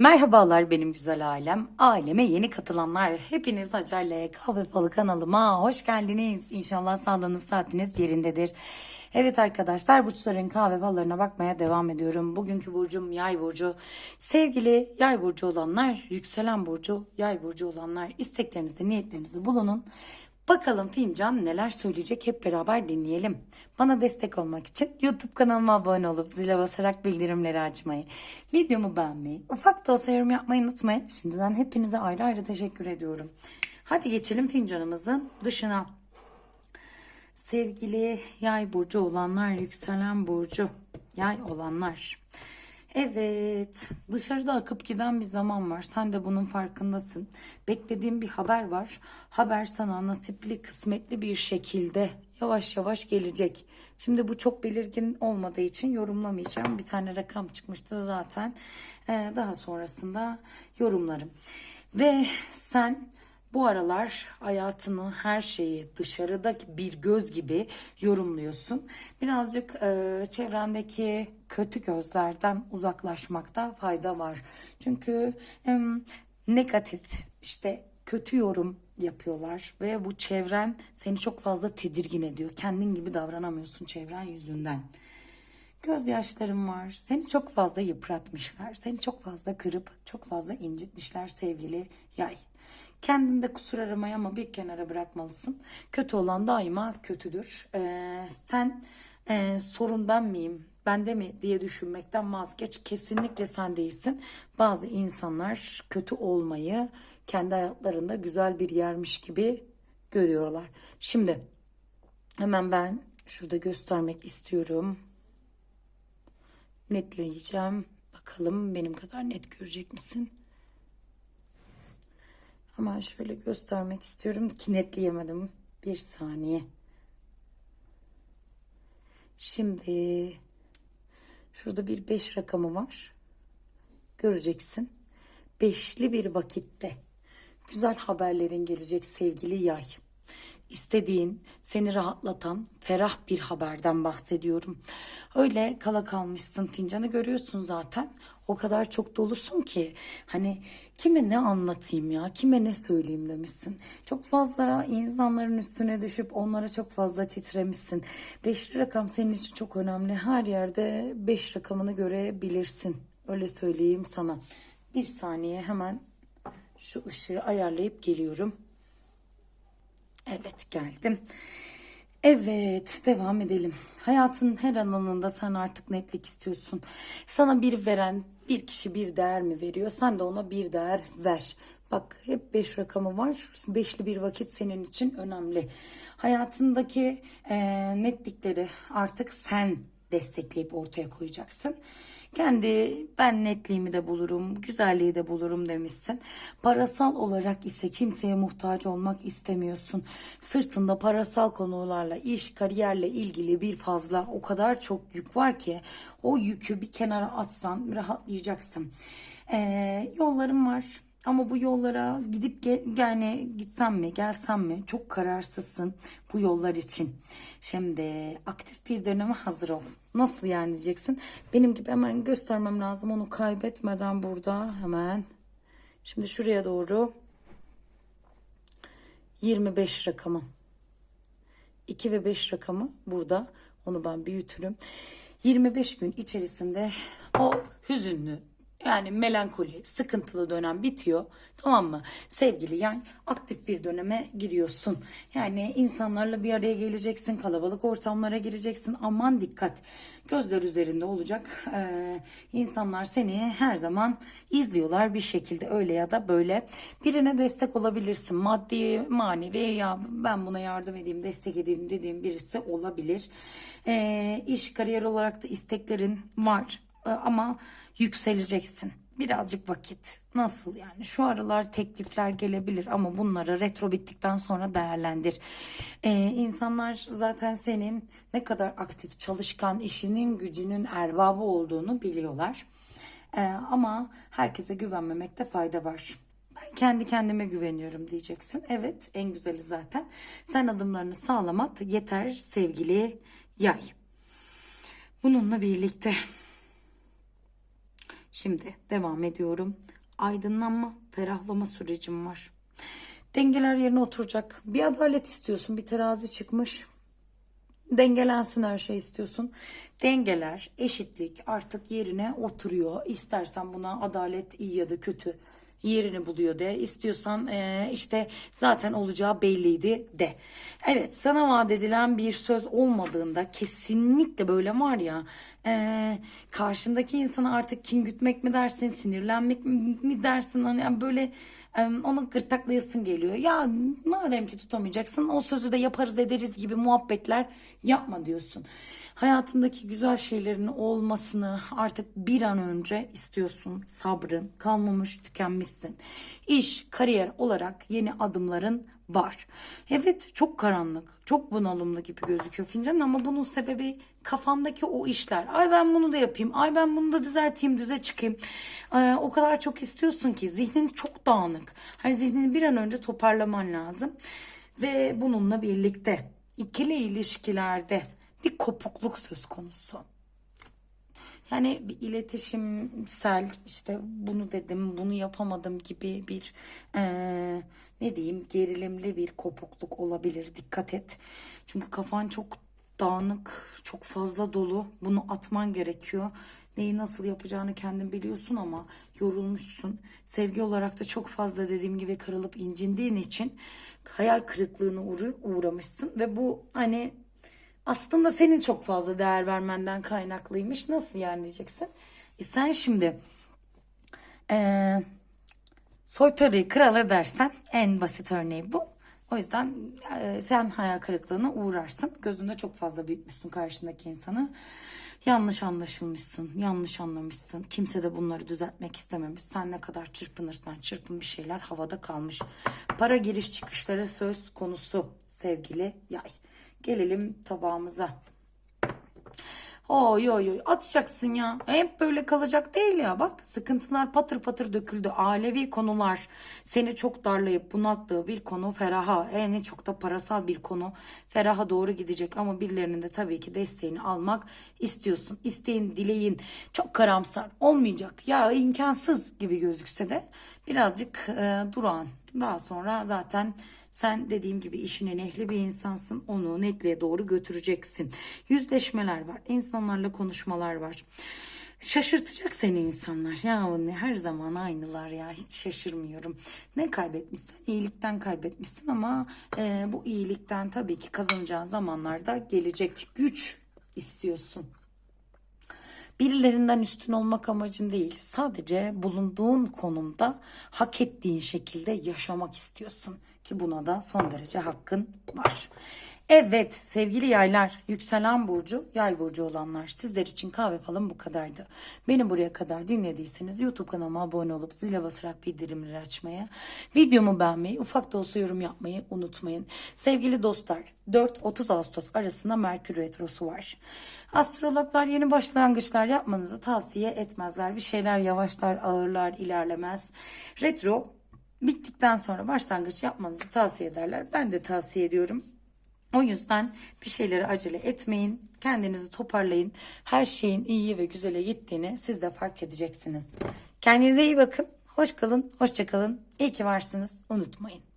Merhabalar benim güzel ailem. Aileme yeni katılanlar. Hepiniz Hacer'le Kahve Falı kanalıma hoş geldiniz. İnşallah sağlığınız saatiniz yerindedir. Evet arkadaşlar burçların kahve fallarına bakmaya devam ediyorum. Bugünkü burcum yay burcu. Sevgili yay burcu olanlar, yükselen burcu, yay burcu olanlar isteklerinizde, niyetlerinizde bulunun. Bakalım fincan neler söyleyecek hep beraber dinleyelim. Bana destek olmak için YouTube kanalıma abone olup zile basarak bildirimleri açmayı, videomu beğenmeyi, ufak da olsa yorum yapmayı unutmayın. Şimdiden hepinize ayrı ayrı teşekkür ediyorum. Hadi geçelim fincanımızın dışına. Sevgili yay burcu olanlar, yükselen burcu, yay olanlar. Evet, dışarıda akıp giden bir zaman var. Sen de bunun farkındasın. Beklediğin bir haber var. Haber sana nasipli, kısmetli bir şekilde yavaş yavaş gelecek. Şimdi bu çok belirgin olmadığı için yorumlamayacağım. Bir tane rakam çıkmıştı zaten. Ee, daha sonrasında yorumlarım. Ve sen bu aralar hayatını, her şeyi dışarıdaki bir göz gibi yorumluyorsun. Birazcık e, çevrendeki kötü gözlerden uzaklaşmakta fayda var. Çünkü e, negatif, işte kötü yorum yapıyorlar ve bu çevren seni çok fazla tedirgin ediyor. Kendin gibi davranamıyorsun çevren yüzünden. Gözyaşlarım var. Seni çok fazla yıpratmışlar. Seni çok fazla kırıp çok fazla incitmişler sevgili yay. Kendinde kusur aramayı ama bir kenara bırakmalısın. Kötü olan daima kötüdür. Ee, sen e, sorun ben miyim? Bende mi diye düşünmekten vazgeç. Kesinlikle sen değilsin. Bazı insanlar kötü olmayı kendi hayatlarında güzel bir yermiş gibi görüyorlar. Şimdi hemen ben şurada göstermek istiyorum netleyeceğim. Bakalım benim kadar net görecek misin? Hemen şöyle göstermek istiyorum ki netleyemedim. Bir saniye. Şimdi şurada bir 5 rakamı var. Göreceksin. Beşli bir vakitte güzel haberlerin gelecek sevgili yay istediğin, seni rahatlatan, ferah bir haberden bahsediyorum. Öyle kala kalmışsın fincanı görüyorsun zaten. O kadar çok dolusun ki hani kime ne anlatayım ya, kime ne söyleyeyim demişsin. Çok fazla insanların üstüne düşüp onlara çok fazla titremişsin. Beşli rakam senin için çok önemli. Her yerde beş rakamını görebilirsin. Öyle söyleyeyim sana. Bir saniye hemen şu ışığı ayarlayıp geliyorum. Evet geldim. Evet devam edelim. Hayatın her alanında sen artık netlik istiyorsun. Sana bir veren bir kişi bir değer mi veriyor? Sen de ona bir değer ver. Bak hep beş rakamı var. Beşli bir vakit senin için önemli. Hayatındaki e, netlikleri artık sen destekleyip ortaya koyacaksın. Kendi ben netliğimi de bulurum, güzelliği de bulurum demişsin. Parasal olarak ise kimseye muhtaç olmak istemiyorsun. Sırtında parasal konularla, iş, kariyerle ilgili bir fazla o kadar çok yük var ki o yükü bir kenara atsan rahatlayacaksın. Ee, yollarım var ama bu yollara gidip yani gitsem mi gelsem mi çok kararsızsın bu yollar için. Şimdi aktif bir döneme hazır ol. Nasıl yani diyeceksin. Benim gibi hemen göstermem lazım onu kaybetmeden burada hemen. Şimdi şuraya doğru 25 rakamı. 2 ve 5 rakamı burada. Onu ben büyütürüm. 25 gün içerisinde o hüzünlü, yani melankoli, sıkıntılı dönem bitiyor. Tamam mı? Sevgili yani aktif bir döneme giriyorsun. Yani insanlarla bir araya geleceksin. Kalabalık ortamlara gireceksin. Aman dikkat. Gözler üzerinde olacak. Ee, insanlar seni her zaman izliyorlar bir şekilde öyle ya da böyle. Birine destek olabilirsin. Maddi, manevi ya ben buna yardım edeyim, destek edeyim dediğim birisi olabilir. Ee, iş, kariyer olarak da isteklerin var. Ee, ama yükseleceksin. Birazcık vakit. Nasıl yani? Şu aralar teklifler gelebilir ama bunları retro bittikten sonra değerlendir. Ee, insanlar zaten senin ne kadar aktif, çalışkan, işinin gücünün erbabı olduğunu biliyorlar. Ee, ama herkese güvenmemekte fayda var. Ben kendi kendime güveniyorum diyeceksin. Evet en güzeli zaten. Sen adımlarını sağlamak yeter sevgili yay. Bununla birlikte Şimdi devam ediyorum. Aydınlanma, ferahlama sürecim var. Dengeler yerine oturacak. Bir adalet istiyorsun. Bir terazi çıkmış. Dengelensin her şey istiyorsun. Dengeler, eşitlik artık yerine oturuyor. İstersen buna adalet iyi ya da kötü yerini buluyor de. İstiyorsan eee, işte zaten olacağı belliydi de. Evet sana vaat edilen bir söz olmadığında kesinlikle böyle var ya eee, karşındaki insana artık kin gütmek mi dersin, sinirlenmek mi dersin? Hani yani böyle em, onu gırttaklayasın geliyor. Ya madem ki tutamayacaksın o sözü de yaparız ederiz gibi muhabbetler yapma diyorsun. Hayatındaki güzel şeylerin olmasını artık bir an önce istiyorsun. Sabrın kalmamış tükenmişsin. İş, kariyer olarak yeni adımların var. Evet çok karanlık, çok bunalımlı gibi gözüküyor fincan ama bunun sebebi kafandaki o işler. Ay ben bunu da yapayım, ay ben bunu da düzelteyim, düze çıkayım. Ee, o kadar çok istiyorsun ki zihnin çok dağınık. Hani zihnini bir an önce toparlaman lazım. Ve bununla birlikte ikili ilişkilerde bir kopukluk söz konusu. Yani bir iletişimsel işte bunu dedim bunu yapamadım gibi bir eee, ne diyeyim gerilimli bir kopukluk olabilir dikkat et. Çünkü kafan çok dağınık çok fazla dolu bunu atman gerekiyor. Neyi nasıl yapacağını kendin biliyorsun ama yorulmuşsun. Sevgi olarak da çok fazla dediğim gibi kırılıp incindiğin için hayal kırıklığına uğra- uğramışsın ve bu hani aslında senin çok fazla değer vermenden kaynaklıymış. Nasıl yani diyeceksin? E sen şimdi eee soytarıyı kral edersen en basit örneği bu. O yüzden eee, sen hayal kırıklığına uğrarsın. Gözünde çok fazla büyütmüşsün karşındaki insanı. Yanlış anlaşılmışsın, yanlış anlamışsın. Kimse de bunları düzeltmek istememiş. Sen ne kadar çırpınırsan çırpın bir şeyler havada kalmış. Para giriş çıkışları söz konusu sevgili yay. Gelelim tabağımıza. Oy oy oy atacaksın ya. Hep böyle kalacak değil ya. Bak sıkıntılar patır patır döküldü. Alevi konular seni çok darlayıp bunalttığı bir konu Ferah'a. En çok da parasal bir konu Ferah'a doğru gidecek. Ama birilerinin de tabii ki desteğini almak istiyorsun. İsteğin, dileğin çok karamsar olmayacak. Ya imkansız gibi gözükse de birazcık e, durağan. Daha sonra zaten sen dediğim gibi işinin ehli bir insansın. Onu netliğe doğru götüreceksin. Yüzleşmeler var. insanlarla konuşmalar var. Şaşırtacak seni insanlar. Ya ne her zaman aynılar ya. Hiç şaşırmıyorum. Ne kaybetmişsin? İyilikten kaybetmişsin ama e, bu iyilikten tabii ki kazanacağın zamanlarda gelecek güç istiyorsun. Birilerinden üstün olmak amacın değil. Sadece bulunduğun konumda hak ettiğin şekilde yaşamak istiyorsun. Ki buna da son derece hakkın var. Evet sevgili yaylar, yükselen burcu, yay burcu olanlar sizler için kahve falan bu kadardı. Beni buraya kadar dinlediyseniz YouTube kanalıma abone olup zile basarak bildirimleri açmaya, videomu beğenmeyi, ufak da olsa yorum yapmayı unutmayın. Sevgili dostlar, 4-30 Ağustos arasında Merkür Retrosu var. Astrologlar yeni başlangıçlar yapmanızı tavsiye etmezler. Bir şeyler yavaşlar, ağırlar, ilerlemez. Retro bittikten sonra başlangıç yapmanızı tavsiye ederler. Ben de tavsiye ediyorum. O yüzden bir şeyleri acele etmeyin. Kendinizi toparlayın. Her şeyin iyi ve güzele gittiğini siz de fark edeceksiniz. Kendinize iyi bakın. Hoş kalın, hoşça kalın. İyi ki varsınız. Unutmayın.